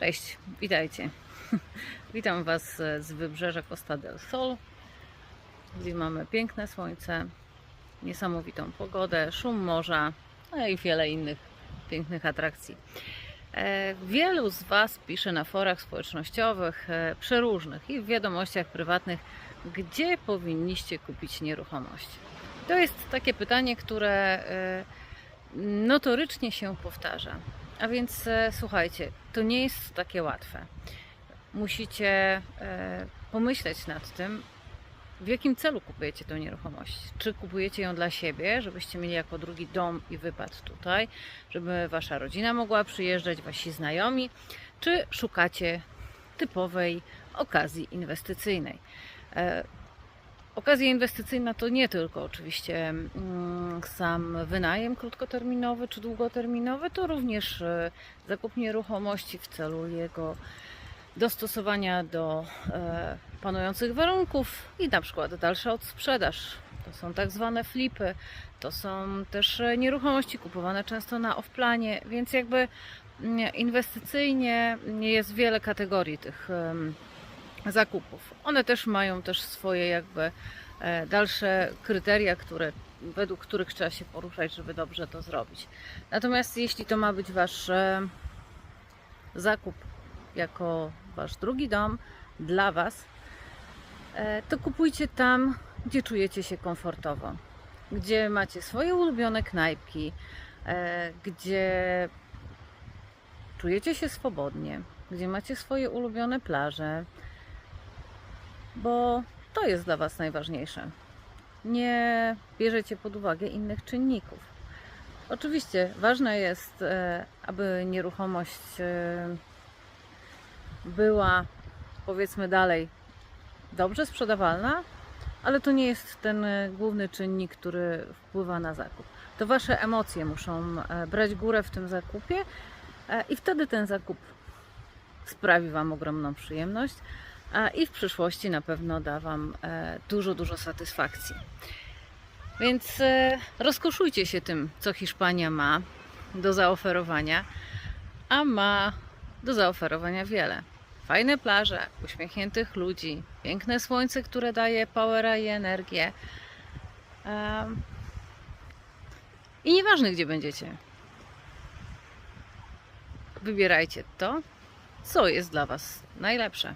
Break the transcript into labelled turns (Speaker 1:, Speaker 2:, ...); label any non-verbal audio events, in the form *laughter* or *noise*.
Speaker 1: Cześć, witajcie. *laughs* Witam Was z wybrzeża Costa del Sol, gdzie mamy piękne słońce, niesamowitą pogodę, szum morza, no i wiele innych pięknych atrakcji. E, Wielu z Was pisze na forach społecznościowych, e, przeróżnych i w wiadomościach prywatnych, gdzie powinniście kupić nieruchomość. To jest takie pytanie, które e, notorycznie się powtarza. A więc e, słuchajcie, to nie jest takie łatwe. Musicie e, pomyśleć nad tym, w jakim celu kupujecie tę nieruchomość. Czy kupujecie ją dla siebie, żebyście mieli jako drugi dom i wypad tutaj, żeby wasza rodzina mogła przyjeżdżać, wasi znajomi, czy szukacie typowej okazji inwestycyjnej. Okazja inwestycyjna to nie tylko oczywiście mm, sam wynajem krótkoterminowy czy długoterminowy, to również e, zakup nieruchomości w celu jego dostosowania do e, panujących warunków i na przykład dalsza odsprzedaż. To są tak zwane flipy, to są też e, nieruchomości kupowane często na off-planie, więc jakby mm, inwestycyjnie jest wiele kategorii tych zakupów. One też mają też swoje jakby e, dalsze kryteria, które, według których trzeba się poruszać, żeby dobrze to zrobić. Natomiast jeśli to ma być wasz e, zakup jako wasz drugi dom dla was, e, to kupujcie tam, gdzie czujecie się komfortowo, gdzie macie swoje ulubione knajpki, gdzie czujecie się swobodnie, gdzie macie swoje ulubione plaże, bo to jest dla Was najważniejsze. Nie bierzecie pod uwagę innych czynników. Oczywiście ważne jest, e, aby nieruchomość e, była, powiedzmy dalej, dobrze sprzedawalna, ale to nie jest ten e, główny czynnik, który wpływa na zakup. To Wasze emocje muszą brać górę w tym zakupie i wtedy ten zakup sprawi Wam ogromną przyjemność i w przyszłości na pewno da Wam e, dużo, dużo satysfakcji. Więc e, rozkoszujcie się tym, co Hiszpania ma do zaoferowania, a ma do zaoferowania wiele. Fajne plaże, uśmiechniętych ludzi, piękne słońce, które daje powera i energię. I nieważne, gdzie będziecie. Wybierajcie to, co jest dla Was najlepsze.